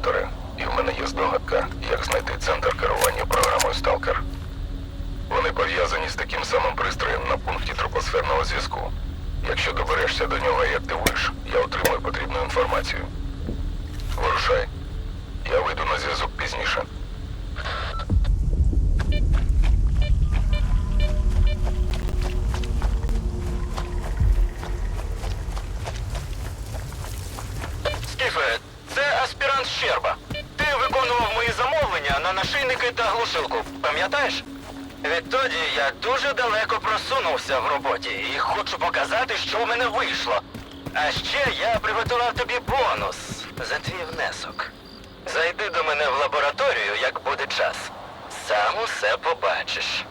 детонатори, і в мене є здогадка, як знайти центр керування програмою Сталкер. Вони пов'язані з таким самим пристроєм на пункті тропосферного зв'язку. Якщо доберешся до нього і активуєш, я отримую потрібну інформацію. Вирушай. Я вийду на зв'язок пізніше. Пам'ятаєш? Відтоді я дуже далеко просунувся в роботі і хочу показати, що в мене вийшло. А ще я приготував тобі бонус за твій внесок. Зайди до мене в лабораторію, як буде час. Сам усе побачиш.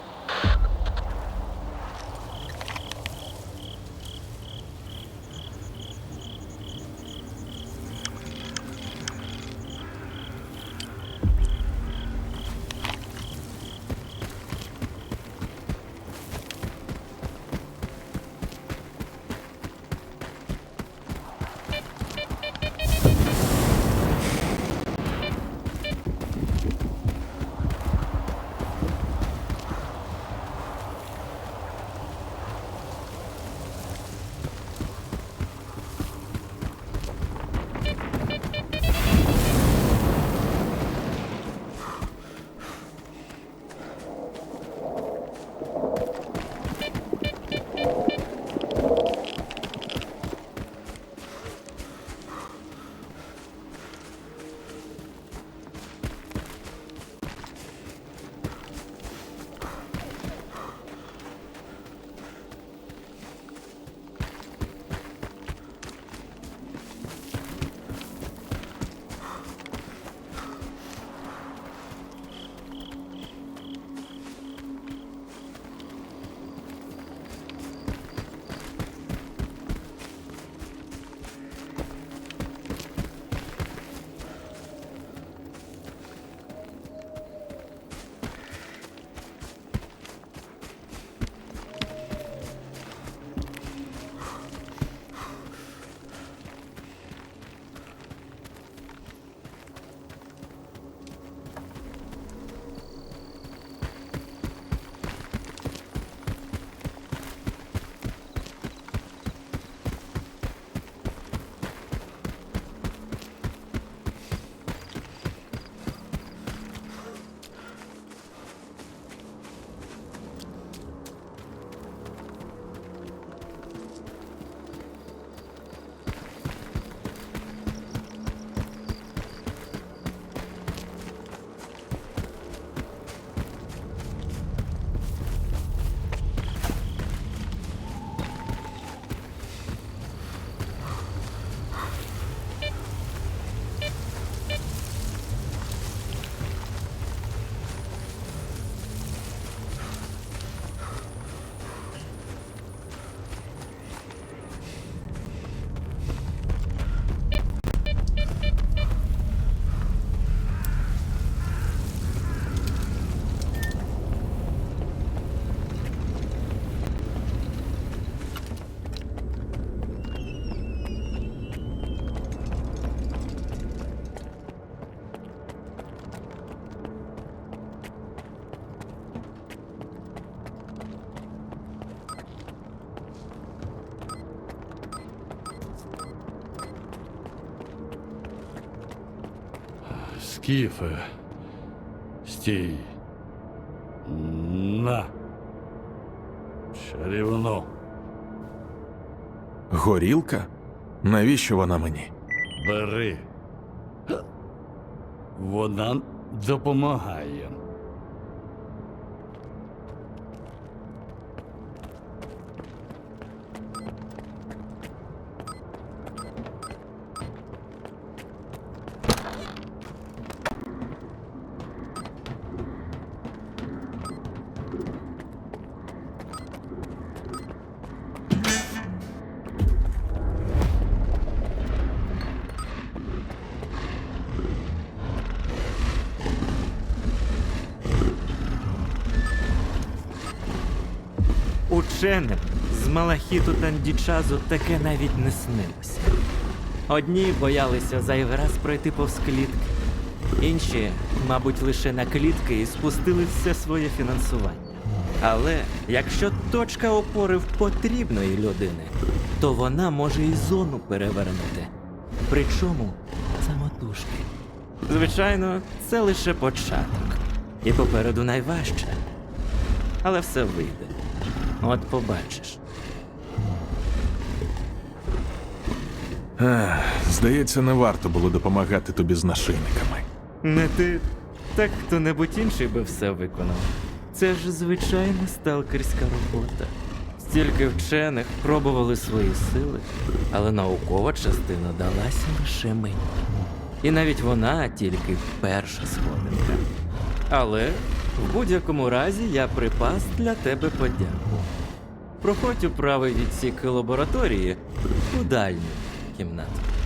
Скіфе. Стій. На. Чарівно. Горілка? Навіщо вона мені? Бери. Вона допомагає. Ученим з Малахіту Тандічазу таке навіть не снилося. Одні боялися зайвий раз пройти повз клітки, Інші, мабуть, лише на клітки і спустили все своє фінансування. Але якщо точка опори в потрібної людини, то вона може і зону перевернути. Причому самотужки. Звичайно, це лише початок. І попереду найважче. Але все вийде. От побачиш. Ех, здається, не варто було допомагати тобі з нашийниками. Не ти, так хто-небудь інший би все виконав. Це ж звичайна сталкерська робота. Стільки вчених пробували свої сили, але наукова частина далася лише мені. І навіть вона тільки перша сходинка. Але в будь-якому разі я припас для тебе подяку. Проходь у правий відсік лабораторії у дальню кімнату.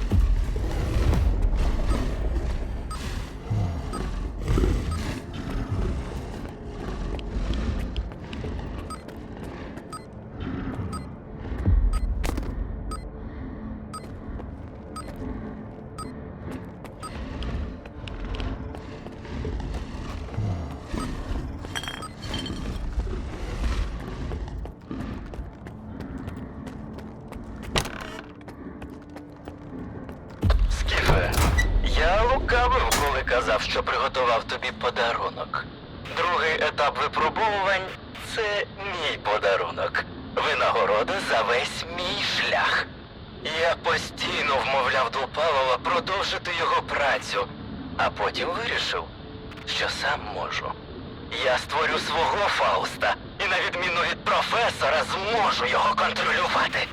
Коли казав, що приготував тобі подарунок. Другий етап випробовувань це мій подарунок. Винагорода за весь мій шлях. Я постійно вмовляв Дупалова продовжити його працю, а потім вирішив, що сам можу. Я створю свого Фауста і, на відміну від професора, зможу його контролювати.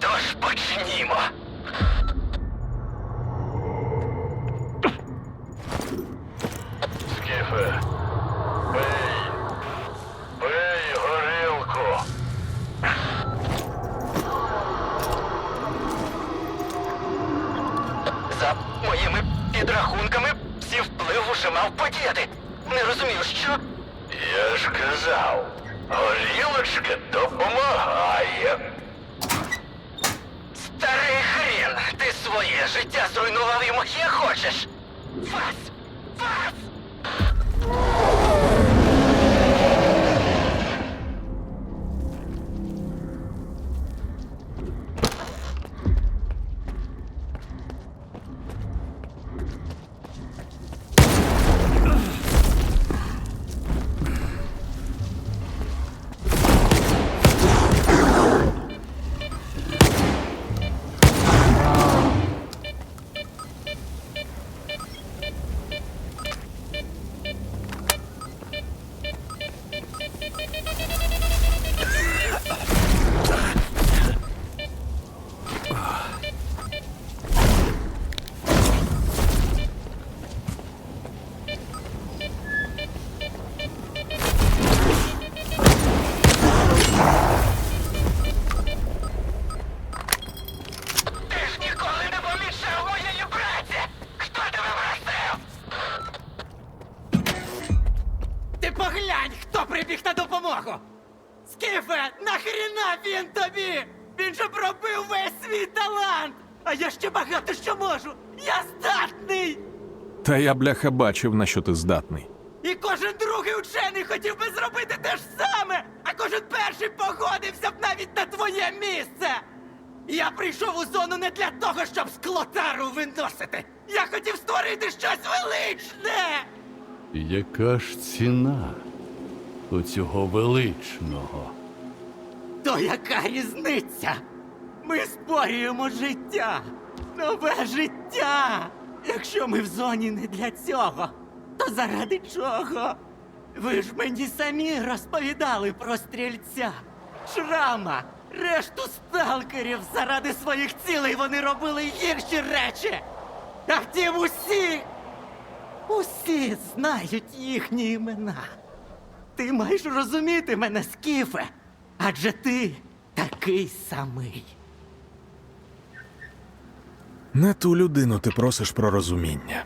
Тож почнімо. Słyszysz? Was! Was! Талант! А я ще багато що можу! Я здатний! Та я бляха бачив, на що ти здатний. І кожен другий учений хотів би зробити те ж саме, а кожен перший погодився б навіть на твоє місце! Я прийшов у зону не для того, щоб склотару виносити! Я хотів створити щось величне! Яка ж ціна у цього величного? То яка різниця? Ми створюємо життя, нове життя. Якщо ми в зоні не для цього, то заради чого? Ви ж мені самі розповідали про стрільця, шрама, решту сталкерів заради своїх цілей вони робили гірші речі. А втім усі, усі знають їхні імена. Ти маєш розуміти мене, Скіфе, адже ти такий самий. Не ту людину ти просиш про розуміння.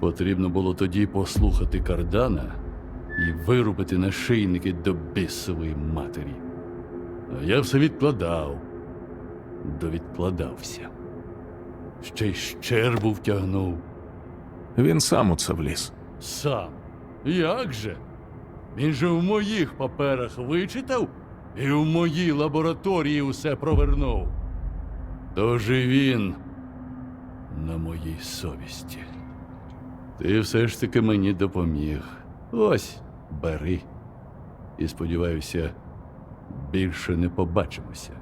Потрібно було тоді послухати Кардана і вирубити нашийники до бісової матері. А я все відкладав, довідкладався. Ще й щербу втягнув. Він сам у це вліз. Сам. Як же? Він же в моїх паперах вичитав і в моїй лабораторії усе провернув. Тож і він на моїй совісті. Ти все ж таки мені допоміг. Ось, бери. І сподіваюся, більше не побачимося.